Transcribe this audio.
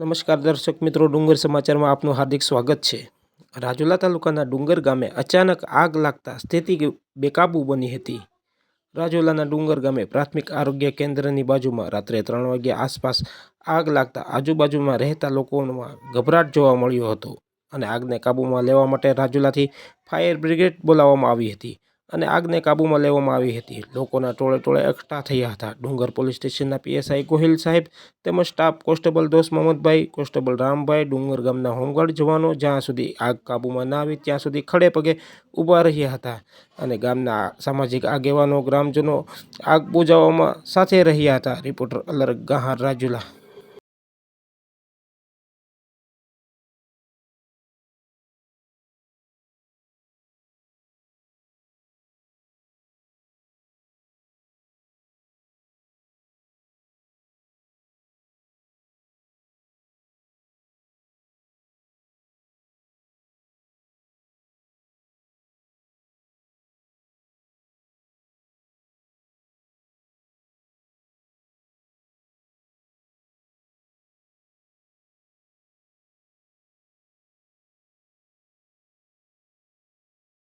નમસ્કાર દર્શક મિત્રો, ડુંગર સમાચારમાં આપનું હાર્દિક સ્વાગત છે. રાજુલા તાલુકાના ડુંગર ગામે અચાનક આગ લાગતા સ્થિતિ બેકાબુ બની હતી. રાજુલાના ડુંગર ગામે પ્રાથમિક આરોગ્ય કેન્દ્રની બાજુમાં રાત્રે ત્રણ વાગ્યા આસપાસ આગ લાગતા આજુબાજુમાં રહેતા લોકોમાં ગભરાટ જોવા મળ્યો હતો અને આગને કાબૂમાં લેવા માટે રાજુલાથી ફાયર બ્રિગેડ બોલાવવામાં આવી હતી. અને આગને કાબૂમાં લેવામાં આવી હતી. લોકોના ટોળે ટોળે એકઠા થયા હતા. ડુંગર પોલીસ સ્ટેશનના પીએસઆઈ ગોહિલ સાહેબ તેમજ સ્ટાફ કોન્સ્ટેબલ દોસ્ત મોહમ્મદભાઈ, કોન્સ્ટેબલ રામભાઈ, ડુંગર ગામના હોમગાર્ડ જવાનો જ્યાં સુધી આગ કાબૂમાં ના આવી ત્યાં સુધી ખડે પગે ઊભા રહ્યા હતા. અને ગામના સામાજિક આગેવાનો, ગ્રામજનો આગ બુજાવવામાં સાથે રહ્યા હતા. રિપોર્ટર અલર ગહાર રાજુલા.